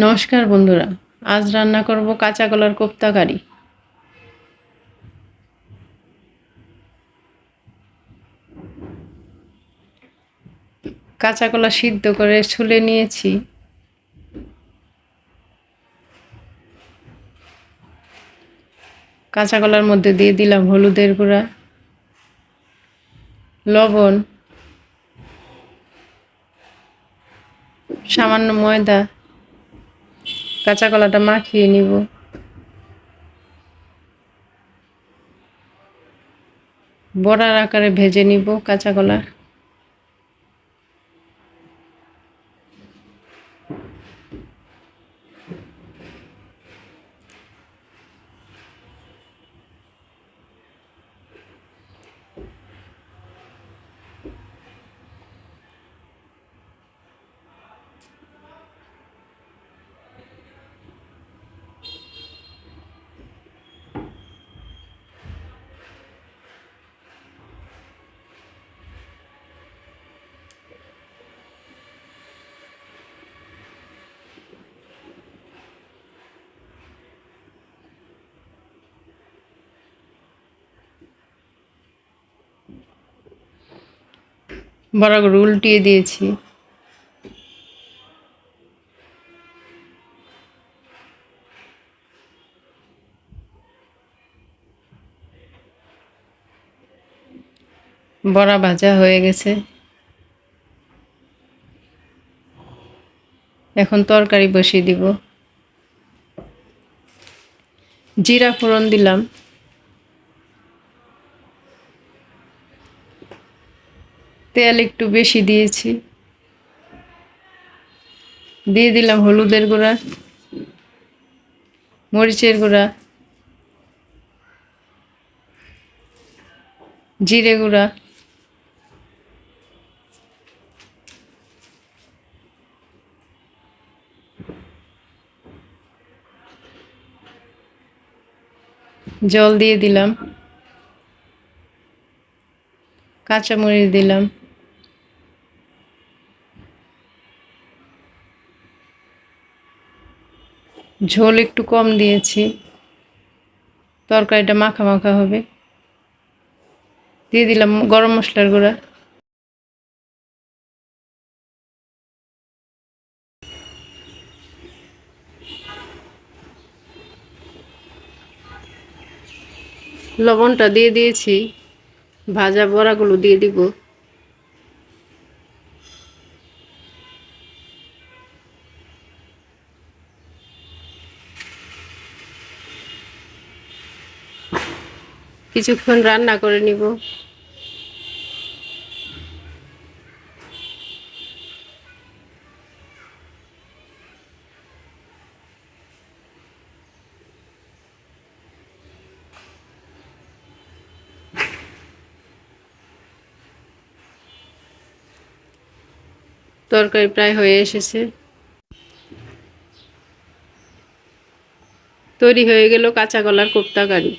নমস্কার বন্ধুরা, আজ রান্না করব কাঁচা কলার কোপ্তা কারি। কাঁচা কলা সিদ্ধ করে ছুলে নিয়েছি। কাঁচা কলার মধ্যে দিয়ে দিলাম হলুদের গুঁড়া, লবণ, সামান্য ময়দা কাঁচা কলাটা মাখিয়ে নিব। বড়ার আকারে ভেজে নিব কাঁচা কলা বড় করে উল্টিয়ে দিয়েছি। বড়া ভাজা হয়ে গেছে। এখন তরকারি বসিয়ে দিব। জিরা ফোড়ন দিলাম। তেল একটু বেশি দিয়েছি। দিয়ে দিলাম হলুদের গুঁড়া, মরিচের গুঁড়া, জিরে গুঁড়া, জল দিয়ে দিলাম। কাঁচামরিচ দিলাম। ঝোল একটু কম দিয়েছি। তরকারিটা মাখা মাখা হবে। দিয়ে দিলাম গরম মশলার গুঁড়া। লবণটা দিয়ে দিয়েছি। ভাজা বড়াগুলো দিয়ে দিব। কিছুক্ষণ রান্না করে নিব। তরকারি প্রায় হয়ে এসেছে। তৈরি হয়ে গেল কাঁচা কলার কোপ্তা কারি